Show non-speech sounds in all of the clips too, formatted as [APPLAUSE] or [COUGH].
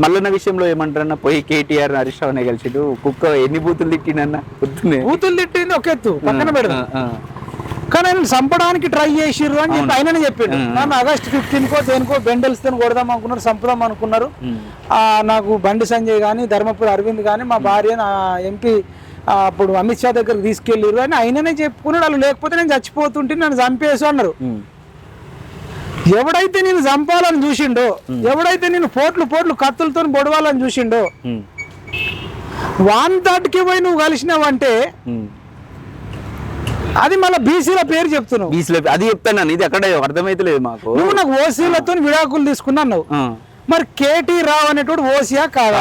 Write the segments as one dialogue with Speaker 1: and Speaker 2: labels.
Speaker 1: మల్లన్న విషయంలో ఏమంటారన్న? పోయి కేటీఆర్ హరీష్ రావునే కలిసిడు. కుక్క ఎన్ని బూతులు తిట్టినన్న పొద్దున్నే.
Speaker 2: బూతులు తిట్టింది ఒక ఎత్తు పక్కన పెడదాం. కానీ ఆయన చంపడానికి ట్రై చేసిర్రు అని చెప్పి ఆయననే చెప్పిండు. నన్ను ఆగస్ట్ ఫిఫ్టీన్ కో దేనికో బెండల్స్ కొడదాం అనుకున్నారు చంపుదాం అనుకున్నారు. నాకు బండి సంజయ్ కానీ ధర్మపురి అరవింద్ కానీ మా భార్య నా ఎంపీ అప్పుడు అమిత్ షా దగ్గరికి తీసుకెళ్ళిర్రు అని ఆయననే చెప్పుకున్నాడు. వాళ్ళు లేకపోతే నేను చచ్చిపోతుంటే నన్ను చంపేసు అన్నారు. ఎవడైతే నేను చంపాలని చూసిండో ఎవడైతే నేను పోట్లు పోట్లు కత్తులతో పొడవాలని చూసిండో వాన్ దాటికి పోయి నువ్వు కలిసినావంటే. అది మళ్ళీ బీసీల పేరు చెప్తున్నావు.
Speaker 1: బీచ్లో అది చెప్తాను ఇది అక్కడ అర్థమైతలేదు మాకు.
Speaker 2: నువ్వు నాకు ఓసీలతో విడాకులు తీసుకున్నావు
Speaker 1: ఆ,
Speaker 2: మరి కేటీ రావు అనేటోడు ఓసియా కాదా.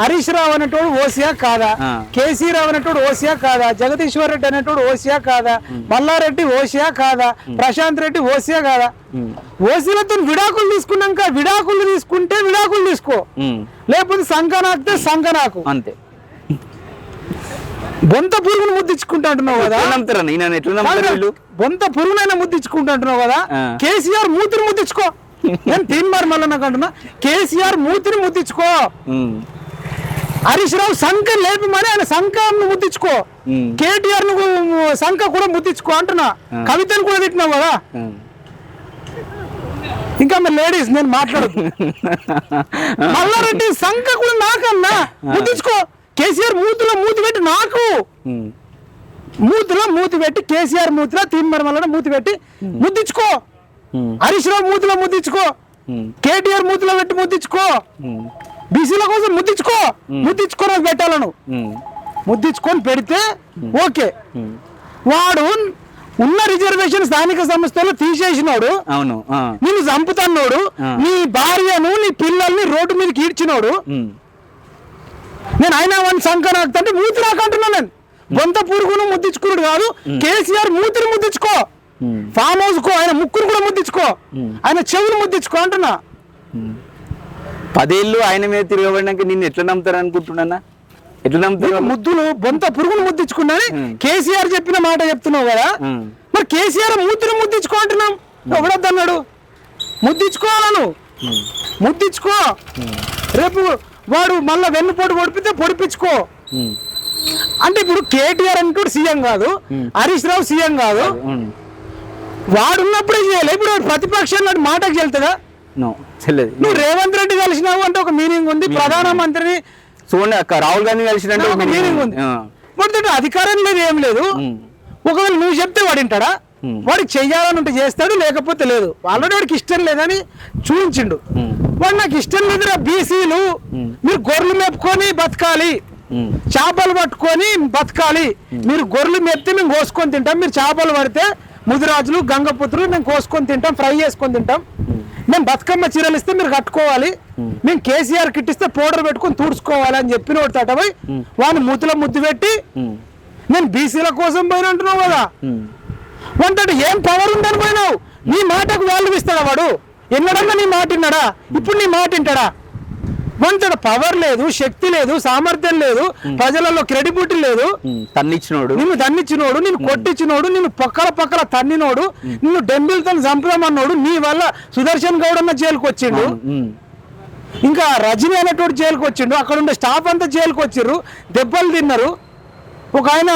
Speaker 2: హరీష్ రావు అనేటోడు ఓసియా కాదా. కేసీ రావు అనేటోడు ఓసియా కాదా? జగదీశ్వర్ రెడ్డి అనేటోడు ఓసియా కాదా? మల్లారెడ్డి ఓసియా కాదా? ప్రశాంత్ రెడ్డి ఓసియా కాదా? ఓసీలతో విడాకులు తీసుకున్నాక విడాకులు తీసుకుంటే విడాకులు తీసుకో. లేకపోతే సంకనాకితే సంకనాకు
Speaker 1: అంతే.
Speaker 2: బొంత పురుగును ముద్దించుకుంటా అంటున్నావు కదా? బొంత పురుగునైనా ముద్దించుకుంటా అంటున్నావు కదా. కేసీఆర్ మూతిని ముద్దించుకో. నేను తీన్మార్ మళ్ళీ నాకు అంటున్నా కేసీఆర్ మూతిని ముద్దించుకో హరీష్ రావు సంఖ లేపమని ఆయన సంఖను ముద్దించుకో కేటీఆర్ నువ్వు సంఖ కూడా ముద్దించుకో అంటున్నా. కవితను కూడా తిట్టినావు కదా. ఇంకా మరి లేడీస్ నేను మాట్లాడదు [LAUGHS] మల్లారెడ్డి సంఖ కూడా నాకన్నా. ముద్దించుకో కేసీఆర్ మూతిలో మూతి పెట్టి నాకు. మూతిలో మూతి పెట్టి కేసీఆర్ మూతిలో తీన్మార్ మళ్ళీ మూతి పెట్టి ముద్దించుకో హరీష్ రావు మూతిలో ముద్దించుకో.
Speaker 1: ఉమ్,
Speaker 2: కేటీఆర్ మూతిలో పెట్టి ముద్దించుకో.
Speaker 1: ఉమ్,
Speaker 2: బీసీల కోసం ముద్దించుకో. ముద్దించుకొని పెట్టాలను. ముద్దించుకొని పెడితే ఓకే. వాడు ఉన్న రిజర్వేషన్ స్థానిక సంస్థలు తీసేసినోడు.
Speaker 1: అవును
Speaker 2: చంపుతాన్నోడు.
Speaker 1: ఆ.
Speaker 2: నీ భార్యను నీ పిల్లల్ని రోడ్డు మీదకి ఈడ్చినోడు.
Speaker 1: ఉమ్,
Speaker 2: నేను అయినా వాడిని నాకుతంటే మూతి నాకంటున్నా నేను. బొంత పురుగును ముద్దించుకున్నాడు కాదు. కేసీఆర్ మూతిని ముద్దించుకో. ఫామ్ హౌస్ కో ఆయన ముక్కును కూడా ముద్దించుకో. ఆయన చెవులు ముద్దించుకో అంటున్నా.
Speaker 1: పదేళ్ళు ఆయన మీద తిరగబడినాక నిన్ను ఎట్లా నమ్ముతారు అనుకుంటున్నా ఎట్లా నమ్ముతారు?
Speaker 2: ముద్దులు బొంత పురుగును ముద్దించుకున్నాని
Speaker 1: ఉమ్.
Speaker 2: కేసీఆర్ చెప్పిన మాట చెప్తున్నావు కదా? మరి కేసీఆర్ మూతిని ముద్దించుకో అంటున్నాం. ఎవడొద్దన్నాడు? ముద్దించుకోవాలను ముద్దించుకో. రేపు వాడు మళ్ళా వెన్నుపోటు పొడిపితే పొడిపించుకో. అంటే ఇప్పుడు కేటీఆర్ అంటూ సీఎం కాదు. హరీష్ రావు సీఎం కాదు. వాడు ఉన్నప్పుడే చేయాలి. ఇప్పుడు ప్రతిపక్షంలో మాటకు
Speaker 1: చెల్లెది.
Speaker 2: నువ్వు రేవంత్ రెడ్డి కలిసినావు అంటే ఒక మీనింగ్ ఉంది. ప్రధానమంత్రిని
Speaker 1: చూడండి అక్క రాహుల్ గాంధీ కలిసినట్టు
Speaker 2: ఒక మీనింగ్ ఉంది. వాడితో అధికారం లేదు ఏం లేదు. ఒకవేళ నువ్వు చెప్తే వాడు వింటాడా?
Speaker 1: ఉమ్.
Speaker 2: వాడికి చెయ్యాలని ఉంటే చేస్తాడు లేకపోతే లేదు. ఆల్రెడీ వాడికి ఇష్టం లేదని చూపించిండు. వాడు నాకు ఇష్టం లేదురా బీసీలు. మీరు గొర్రెలు మేపుకొని బతకాలి. చేపలు పట్టుకొని బతకాలి. మీరు గొర్రెలు మెప్తే మేము కోసుకొని తింటాం. మీరు చేపలు పడితే ముదిరాజులు గంగపుత్రులు మేము కోసుకొని తింటాం ఫ్రై చేసుకొని తింటాం. మేము బతుకమ్మ చీరలు ఇస్తే మీరు కట్టుకోవాలి. మేము కేసీఆర్ కిట్ ఇస్తే పౌడర్ పెట్టుకొని తుడుచుకోవాలి అని చెప్పిన వాడు తటపోయి వాడిని ముద్దుల ముద్దు పెట్టి నేను బీసీల కోసం పోయిన అంటున్నావు కదా. వంతటి ఏం పవర్ ఉందని పోయినావు? నీ మాటకు వాల్యూ ఇస్తాడా వాడు? ఎన్నడన్నా నీ మాట విన్నాడా? ఇప్పుడు నీ మాట వింటాడా? వంతటి పవర్ లేదు శక్తి లేదు సామర్థ్యం లేదు ప్రజలలో క్రెడిబిలిటీ లేదు.
Speaker 1: తన్నిచ్చినోడు.
Speaker 2: నిన్ను దన్నిచ్చినోడు నిన్ను కొట్టించినోడు నిన్ను పక్కల పక్కల తన్నినోడు నిన్ను డెంబిల్తో చంపుదామన్నోడు నీ వల్ల సుదర్శన్ గౌడ్ అన్న జైలుకి వచ్చిండు. ఇంకా రజనీ అనేటోడు జైలుకి వచ్చిండు. అక్కడ ఉండే స్టాఫ్ అంతా జైలుకి వచ్చిర్రు. దెబ్బలు తిన్నారు. ఒక ఆయన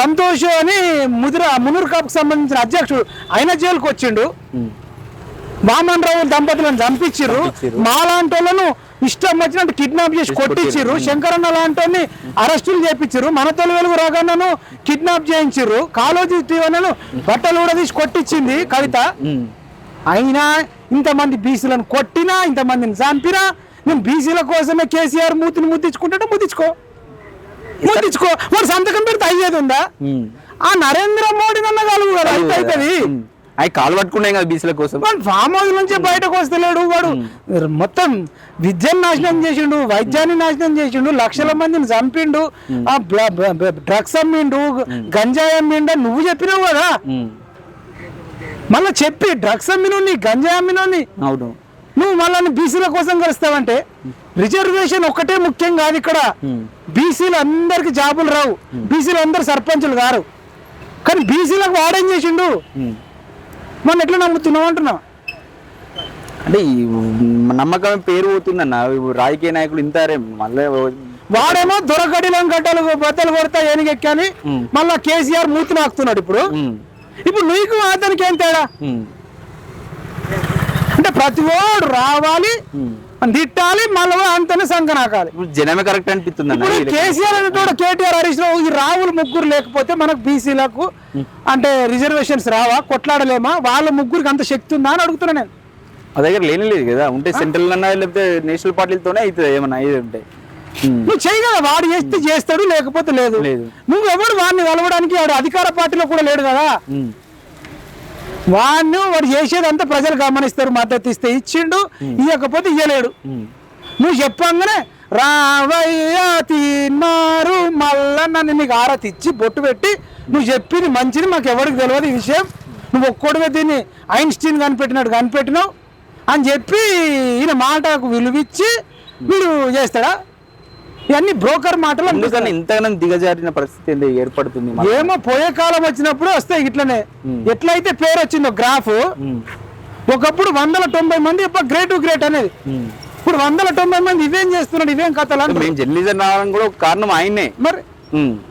Speaker 2: సంతోష్ అని ముదిర మునూర్ కాపుకి సంబంధించిన అధ్యక్షుడు ఆయన జైలుకి వచ్చిండు. వామన్ రావు దంపతులను చంపించిర్రు.
Speaker 1: చంపించిర్రు.
Speaker 2: మా లాంటి వాళ్ళను ఇష్టం వచ్చినట్టు కిడ్నాప్ చేసి కొట్టించిర్రు. శంకరన్న లాంటి అరెస్టులు చేపించిర్రు. మన తొలి వెలుగు రగన్నను కిడ్నాప్ చేయించిర్రు. కాలోజీ టీవనను బట్టలు కూడా తీసి కొట్టించింది కవిత. అయినా ఇంతమంది బీసీలను కొట్టినా ఇంతమందిని చంపినా నేను బీసీల కోసమే కేసీఆర్ మూతిని ముద్దించుకుంటే ముద్దించుకో. ముద్దించుకో. వాడు సంతకం పెడితే అయ్యేది ఉందా. ఆ నరేంద్ర మోడీ నన్న కలుగు కదా. అయితే అవుతుంది.
Speaker 1: అవి కాలు పట్టుకున్నాయి కదా బీసీల కోసం.
Speaker 2: వాడు ఫామ్ హౌస్ నుంచి బయటకు వస్తలేడు వాడు. మొత్తం విద్యను నాశనం చేసిండు వైద్యాన్ని నాశనం చేసిండు లక్షల మందిని చంపిండు ఆ డ్రగ్స్ అమ్మిండు గంజాయి అమ్మిండు నువ్వు చెప్పినావు కదా. మళ్ళీ చెప్పి డ్రగ్స్ అమ్మినో నీ గంజాయి అమ్మినో నీ
Speaker 1: అవును.
Speaker 2: నువ్వు మళ్ళీ బీసీల కోసం కలుస్తావంటే రిజర్వేషన్ ఒక్కటే ముఖ్యం కాదు ఇక్కడ. బీసీలు అందరికి జాబులు రావు. బీసీలు అందరు సర్పంచులు గారు కానీ బీసీలకు వాడేం చేసిండు. మనం ఎట్లా నమ్ముతున్నావు అంటున్నావు?
Speaker 1: అంటే నమ్మకం పేరు పోతుందన్న. రాజకీయ నాయకులు ఇంతారే? మళ్ళీ
Speaker 2: వాడేమో దొరకడిలం గడ్డలు బద్దలు కొడతా ఏనిగెక్కని. మళ్ళా కేసీఆర్ మూతి నాకుతున్నాడు ఇప్పుడు. ఇప్పుడు నీకు అతనికి ఏం తేడా? అంటే ప్రతి ఓడు రావాలి. తిట్టాలి మళ్ళీ అంతనే సంకనాకాలి.
Speaker 1: ఇప్పుడు జనమే కరెక్ట్ అనిపిస్తుంది
Speaker 2: ఇప్పుడు కేసీఆర్ అనేటోడు కేటీఆర్ హరీష్ రావు ఈ రావులు ముగ్గురు లేకపోతే మనకు బీసీలకు అంటే రిజర్వేషన్స్ రావా? కొట్లాడలేమా? వాళ్ళ ముగ్గురికి అంత శక్తి ఉందా అని అడుగుతున్నా నేను.
Speaker 1: మా దగ్గర లేని లేదు కదా. ఉంటే సెంట్రల్ అన్నా లేకపోతే నేషనల్ పార్టీలతోనే అవుతుంది ఏమన్నా? ఇది ఉంటాయి
Speaker 2: నువ్వు కదా. వాడు చేస్తే చేస్తాడు లేకపోతే లేదు. నువ్వు ఎవడు వాడిని కలవడానికి? వాడు అధికార పార్టీలో కూడా లేడు కదా. వాడిని వాడు చేసేదంతా ప్రజలు గమనిస్తారు మద్దతు ఇస్తే ఇచ్చిండు ఇవ్వకపోతే ఇయ్యలేడు.
Speaker 1: ఉమ్.
Speaker 2: నువ్వు చెప్పంగానే రావయ్య తిన్నారు మళ్ళా నన్ను నీకు ఆరతి ఇచ్చి బొట్టు పెట్టి నువ్వు చెప్పింది మంచిది మాకు ఎవరికి తెలియదు ఈ విషయం. నువ్వు ఒక్కడిగా దీన్ని ఐన్స్టీన్ కనిపెట్టినట్టు కనిపెట్టినావు అని చెప్పి ఈయన మాటకు విలువిచ్చి వీడు చేస్తాడా? ఇవన్నీ బ్రోకర్ మాటలు.
Speaker 1: ఎందుకని ఇంతగానం దిగజారిన పరిస్థితి ఏర్పడుతుంది?
Speaker 2: ఏమో పోయే కాలం వచ్చినప్పుడు వస్తాయి ఇట్లనే. ఎట్లయితే పేరు వచ్చిందో గ్రాఫ్ ఒకప్పుడు వందల తొంభై మంది గ్రేట్ గ్రేట్ అనేది. ఇప్పుడు వందల తొంభై మంది ఇవేం చేస్తున్నాడు? ఇవేం కథలు
Speaker 1: మేము జర్నలిజం రావడం కూడా ఒక కారణం ఆయనే.
Speaker 2: మరి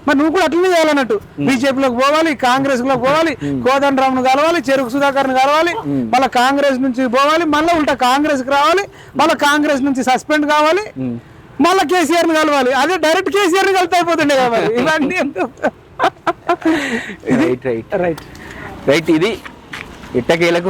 Speaker 2: మరి నువ్వు కూడా అట్లనే చేయాలన్నట్టు. బీజేపీలోకి పోవాలి కాంగ్రెస్లోకి పోవాలి కోదండరామ్ను కలవాలి చెరుకు సుధాకర్ కలవాలి మళ్ళీ కాంగ్రెస్ నుంచి పోవాలి మళ్ళీ ఉల్టా కాంగ్రెస్కి రావాలి మళ్ళీ కాంగ్రెస్ నుంచి సస్పెండ్ కావాలి. మళ్ళీ కేసీఆర్ని కలవాలి. అదే డైరెక్ట్ కేసీఆర్ని కలితే అయిపోతుండే మరి. ఇవన్నీ
Speaker 1: రైట్ రైట్
Speaker 2: రైట్
Speaker 1: రైట్ ఇది ఇట్టకేలకు